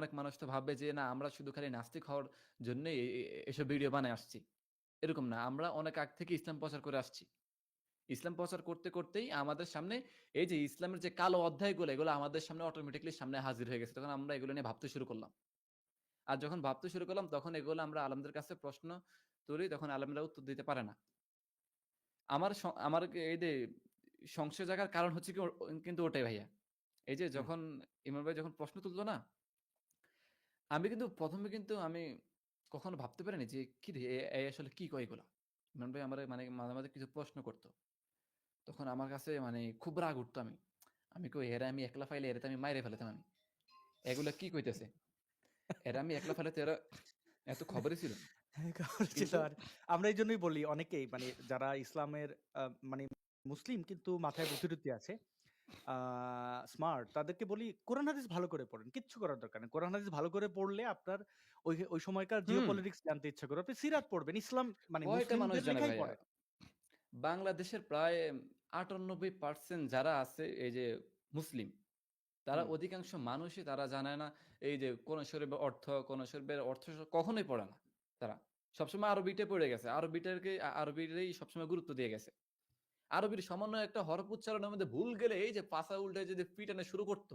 অনেক মানুষ তো ভাববে যে না আমরা শুধু খালি নাস্তিক হওয়ার জন্যই এসব ভিডিও বানায় আসছি। এরকম না। আমরা অনেক আগ থেকে ইসলাম প্রচার করে আসছি। ইসলাম প্রচার করতে, করতেই আমাদের সামনে এই যে ইসলামের যে কালো অধ্যায়গুলো এগুলো আমাদের সামনে অটোমেটিক্যালি সামনে হাজির হয়ে গেছে। তখন আমরা এগুলো নিয়ে ভাবতে শুরু করলাম। আর যখন ভাবতে শুরু করলাম তখন এগুলো আমরা আলেমদের কাছে প্রশ্ন তুলি তখন আলেমরা উত্তর দিতে পারে না। আমার আমার এই যে সংশয় জাগার কারণ হচ্ছে কি কিন্তু ওটাই ভাইয়া। এই যে যখন ইমরান ভাই যখন প্রশ্ন তুললো না? আমি কিন্তু ১ম এ কিন্তু আমি কখনো ভাবতে পারিনি যে কিরে এ আসলে কি কয় এগুলা? ইমরান ভাই আমারে মানে মাঝে, মাঝে কিছু প্রশ্ন করত। তখন আমার কাছে মানে খুব রাগ উঠতো আমি। আমি কই এরে আমি একলা ফাইলে এরে তো আমি মাইরে ফেলতাম আমি। এগুলা কি কইতেছে? এরা আমি একলা ফেলাতে এরা এত খবরই ছিল? হ্যাঁ, খবর ছিল কিন্তু আর আমরা এইজন্যই বলি অনেকেই মানে যারা ইসলামের আ মানে মুসলিম কিন্তু মাথায় বুদ্ধি-টুদ্ধি আছে। স্মার্ট তাদেরকে বলি কোরআন হাদিস ভালো করে পড়েন। কিচ্ছু করার দরকার নেই। কোরআন হাদিস ভালো করে পড়লে আপনার ওই ওই সময়কার হুম। জিওপলিটিক্স জানতে ইচ্ছা করবে। আপনি সিরাত পড়বেন। ইসলাম মানে। বাংলাদেশের প্রায় ৯৮% যারা আছে এই যে মুসলিম, তারা অধিকাংশ মানুষই তারা জানে না এই যে কোন শরীফের অর্থ, কোন শরীফের অর্থ কখনোই পড়ে না তারা। সবসময় আরবিতে পড়ে গেছে। আরবিটাকে আ আরবিরই সবসময় গুরুত্ব দিয়ে গেছে। আরবির সামান্য একটা হরফ উচ্চারণের মধ্যে ভুল গেলে এই যে পাছা উল্টে যদি পিটানো শুরু করতো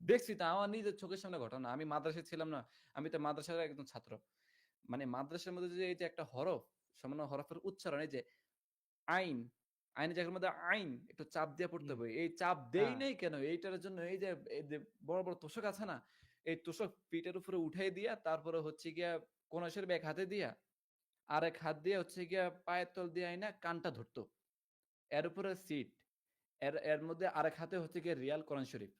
দেখছি তা আমার নিজের চোখের সামনে ঘটনা। আমি মাদ্রাসায় ছিলাম না। আমি তো মাদ্রাসার একজন ছাত্র। মানে মাদ্রাসার মধ্যে যে এই যে একটা হরফ, সামান্য হরফের উচ্চারণ এই যে আইন, আইনের জায়গার মধ্যে আইন একটু চাপ দিয়ে পড়তে। হবে। এই চাপ দেই হ্যাঁ। নাই কেন? এইটার জন্য এই যে এই যে বড়, বড় তোষক আছে না? এই তোষক পিঠের উপরে উঠাই দিয়া তারপরে হচ্ছে গিয়া শরীফ এক হাতে দিয়া আরেক হাত দিয়ে হচ্ছে গিয়া পায়ের তল দিয়ে আইনা কানটা ধরতো। এর উপরে সিট। এর এর মধ্যে আরেক হাতে হচ্ছে গিয়ে রিয়াল কোরআন শরীফ।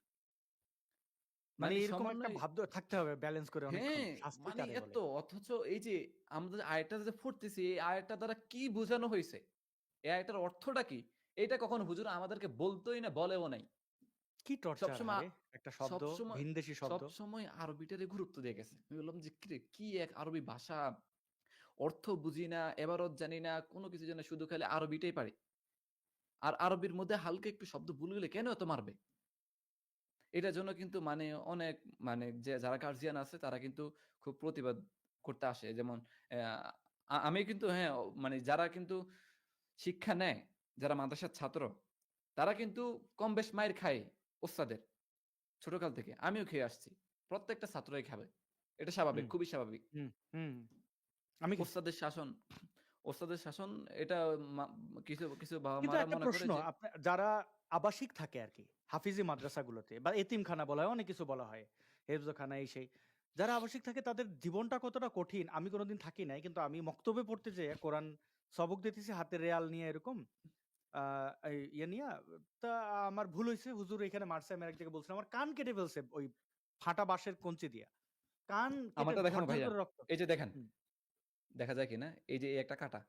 মানে মানে এরকম একটা ভাব থাকতে হবে ব্যালেন্স করে। হ্যাঁ, মানে এত অথচ এই যে আমাদের আয়াতটা যে পড়তেছি এই আয়াতটা দ্বারা কি বোঝানো হইছে? এই আয়াতটার অর্থটা কি? এইটা কখনো হুজুর আমাদেরকে বলতই না, বলেও নাই। কি টর্চার একটা শব্দ, ভিনদেশী শব্দ। সবসময় আরবিটারে গুরুত্ব দিয়ে গেছে। আমি বললাম যে কি এক আরবি ভাষা, অর্থ বুঝি না, এবারত জানি না, কোন কিছু জানি শুধু খালি আরবিটাই পারি। আর আরবির মধ্যে হালকা একটু শব্দ ভুল গেলে কেন এত মারবে? এটার জন্য কিন্তু মানে অনেক মানে যে যারা গার্জিয়ান আছে তারা কিন্তু খুব প্রতিবাদ করতে আসে। যেমন আমি কিন্তু হ্যাঁ, মানে যারা কিন্তু শিক্ষা নেয়, যারা মাদ্রাসার ছাত্র, তারা কিন্তু কম বেশ মায়ের খায় ওস্তাদের। ছোটকাল থেকে। আমিও খেয়ে আসছি। প্রত্যেকটা ছাত্রই খাবে। এটা স্বাভাবিক, খুবই স্বাভাবিক। আমি ওস্তাদের শাসন ওস্তাদের শাসন এটা কিছু, কিছু বাবা-মারা মনে প্রশ্ন যারা আবাসিক থাকে আরকি, হাফিজি মাদ্রাসাগুলোতে বা এতিমখানা বলা হয়, অনেক কিছু বলা হয়। হেফজখানা এই সেই। যারা আবাসিক থাকে তাদের জীবনটা কতটা কঠিন আমি কোনদিন থাকি নাই। কিন্তু আমি মক্তবে পড়তে যেয়ে কোরআন সবক দিতেছি হাতে রেয়াল নিয়ে এরকম। ইয়ে নিয়ে তা আমার ভুল হয়েছে হুজুর এখানে মারছে। আমি এক জায়গায় বলছিলাম। আমার কান কেটে ফেলছে ওই ফাটা বাঁশের কঞ্চি দিয়া। কান আমারটা দেখানো ভাইয়া। এই যে দেখেন। দেখা যায় কিনা? এই যে এই একটা কাটা।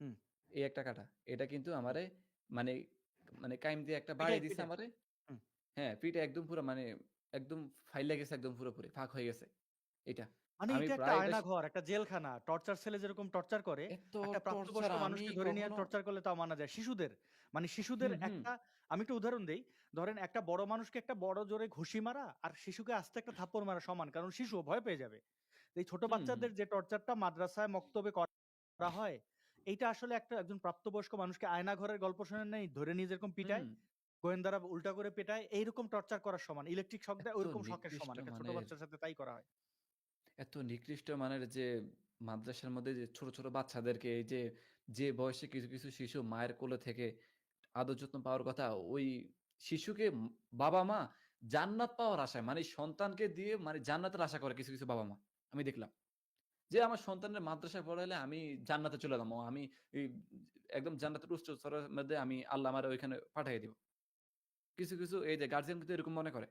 হুম। এই একটা কাটা। এটা কিন্তু আমারে মানে, মানে কাইম দিয়ে একটা বাড়াই দিছে আমারে। হ্যাঁ, পিঠে একদম পুরা মানে একদম ফাইল্লা গেছে একদম পুরোপুরি। ফাঁক হয়ে গেছে। এটা। মানে এটা একটা আয়নাঘর, একটা জেলখানা। টর্চার সেলে যেরকম টর্চার করে, একটা প্রাপ্তবয়স্ক মানুষকে ধরে নিয়ে টর্চার করলে তাও মানা যায়। শিশুদের, মানে শিশুদের। একটা আমি একটা উদাহরণ দেই। ধরেন একটা বড় মানুষকে একটা বড় জোরে ঘুষি মারা আর শিশুকে আস্তে একটা থাপ্পড় মারা সমান। কারণ শিশু ভয় পেয়ে যাবে। এই ছোট বাচ্চাদের যে টর্চারটা মাদ্রাসায় মক্তবে করা হয়, এইটা আসলে একটা একজন প্রাপ্তবয়স্ক মানুষকে আয়নাঘরের গল্প শোনেন নাই? ধরে নিয়ে যেরকম পিটায়, গোয়েন্দারা উল্টা করে পেটায়, এইরকম টর্চার করার সমান। ইলেকট্রিক শক দেয় ওইরকম শকের সমান। একটা ছোট বাচ্চার সাথে তাই করা হয়। এত নিকৃষ্ট মানের যে মাদ্রাসার মধ্যে যে ছোট, ছোট বাচ্চাদেরকে এই যে, যে বয়সে কিছু, কিছু শিশু মায়ের কোলে থেকে আদর যত্ন পাওয়ার কথা, ওই শিশুকে উম বাবা-মা জান্নাত পাওয়ার আশায় মানে সন্তানকে দিয়ে মানে জান্নাতের আশা করে কিছু, কিছু বাবা-মা। আমি দেখলাম। যে আমার সন্তানের মাদ্রাসায় পড়াইলে আমি জান্নাতে চলে যাব। আমি একদম জান্নাতের উচ্চ স্তরের মধ্যে আমি আল্লাহ আমারে ওইখানে পাঠাইয়া দিবে। কিছু, কিছু এই যে গার্জিয়ান কিন্তু এরকম মনে করে।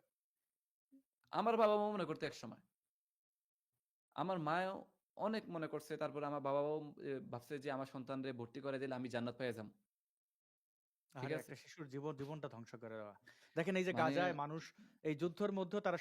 আমার বাবা-মাও মনে করতো একসময়। আমার মাও অনেক মনে করছে। তারপরে আমার বাবা-মাও ভাবছে যে আমার সন্তানরে ভর্তি করাই দিলে আমি জান্নাত পেয়ে? একটা শিশুর জীবন জীবনটা ধ্বংস করে দেওয়া। দেখেন এই যে মানে গাজায় মানুষ এই যুদ্ধের মধ্যে তারা